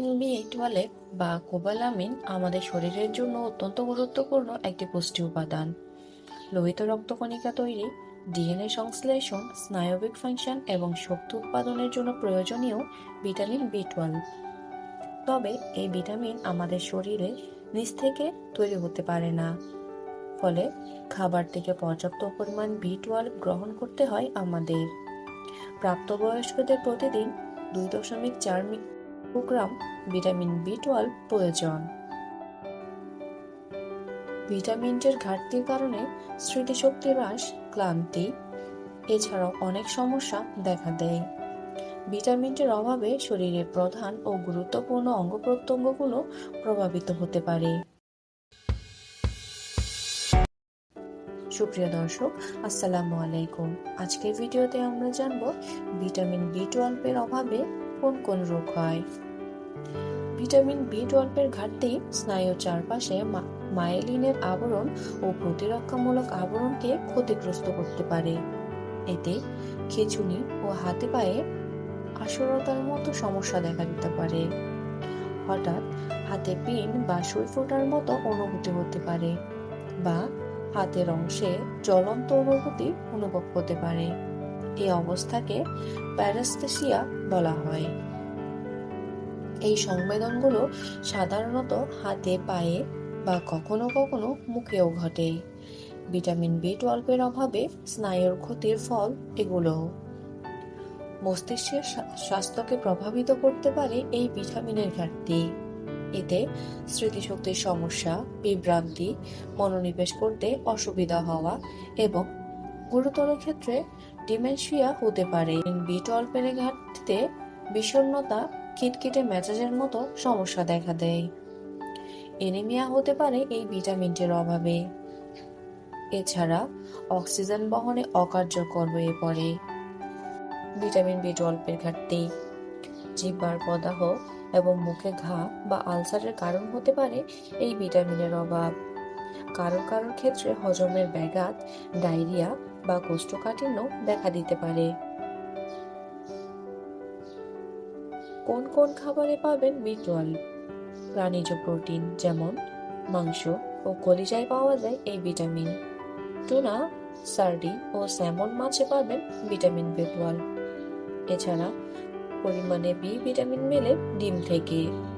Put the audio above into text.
Vitamin B twelve বা cobalamin আমাদের শরীরের জন্য অত্যন্ত গুরুত্বপূর্ণ একটি পুষ্টি উপাদান। লোহিত রক্তকণিকা তৈরি ডিএনএ সংশ্লেষণ, স্নায়বিক ফাংশন এবং শক্তি উৎপাদনের জন্য প্রয়োজনীয় ভিটামিন বি টুয়েলভ তবে এই ভিটামিন আমাদের শরীরে নিজ থেকে তৈরি হতে পারে না। ফলে খাবার থেকে পর্যাপ্ত পরিমাণ বি টুয়েলভ গ্রহণ করতে হয় আমাদের। প্রাপ্তবয়স্কদের প্রতিদিন দুই দশমিক চার মিক্রোগ্রাম ভিটামিন বি টুয়েলভ প্রয়োজন। ভিটামিনটির ঘাটতির কারণে স্মৃতিশক্তি হ্রাস, ক্লান্তি, এছাড়াও অনেক সমস্যা দেখা দেয়। ভিটামিনটির অভাবে শরীরের প্রধান ও গুরুত্বপূর্ণ অঙ্গ প্রত্যঙ্গগুলো প্রভাবিত হতে পারে। সুপ্রিয় দর্শক, আসসালামু আলাইকুম। আজকের ভিডিওতে আমরা জানব ভিটামিন বি টুয়েলভের অভাবে কোন কোন রোগ হয়? ভিটামিন বি টুয়েলভের ঘাটতি, স্নায়ুর চারপাশে মায়েলিনের আবরণ ও প্রতিরক্ষামূলক আবরণকে ক্ষতিগ্রস্ত করতে পারে। এতে খিঁচুনি ও হাতে পায়ে আসরতার মতো সমস্যা দেখা দিতে পারে। হঠাৎ হাতে পিন বা সুই ফোটার মতো অনুভূতি হতে পারে বা হাতের অংশে জ্বলন্ত অনুভূতি অনুভব হতে পারে। এই অবস্থাকে প্যারাস্থেসিয়া বলা হয়। এই সংবেদনগুলো সাধারণত হাতে, পায়ে বা কখনো কখনো মুখেও ঘটে। ভিটামিন বি টুয়েলভের অভাবে স্নায়ুর ক্ষতির ফল এগুলো মস্তিষ্কের স্বাস্থ্যকে প্রভাবিত করতে পারে এই ভিটামিনের ঘাটতি। এতে স্মৃতিশক্তির সমস্যা, বিভ্রান্তি, মনোনিবেশ করতে অসুবিধা হওয়া এবং গুরুতর ক্ষেত্রে ডিমেনশিয়া হতে পারে। বি টুয়েলভের ঘাটতিতে বিষণ্ণতা খিটখিটে মেজাজের মতো সমস্যা দেখা দেয়। এনিমিয়া হতে পারে এই ভিটামিনটির অভাবে। এছাড়া অক্সিজেন বহনে অকার্যকর হয়ে পড়ে। ভিটামিন বি টুয়েলভের ঘাটতি জিহ্বার প্রদাহ এবং মুখে ঘা বা আলসারের কারণ হতে পারে এই ভিটামিনের অভাব। কারও কারোর ক্ষেত্রে হজমের ব্যাঘাত, ডায়রিয়া বা কোষ্ঠকাঠিন্য দেখা দিতে পারে। কোন কোন খাবারে পাবেন বি টুয়েলভ প্রাণীজ প্রোটিন যেমন মাংস ও কলিজায় পাওয়া যায় এই ভিটামিন। টুনা, সার্ডি ও স্যামন মাছে পাবেন ভিটামিন বি এছাড়া পরিমাণে বি ভিটামিন মেলে ডিম থেকে।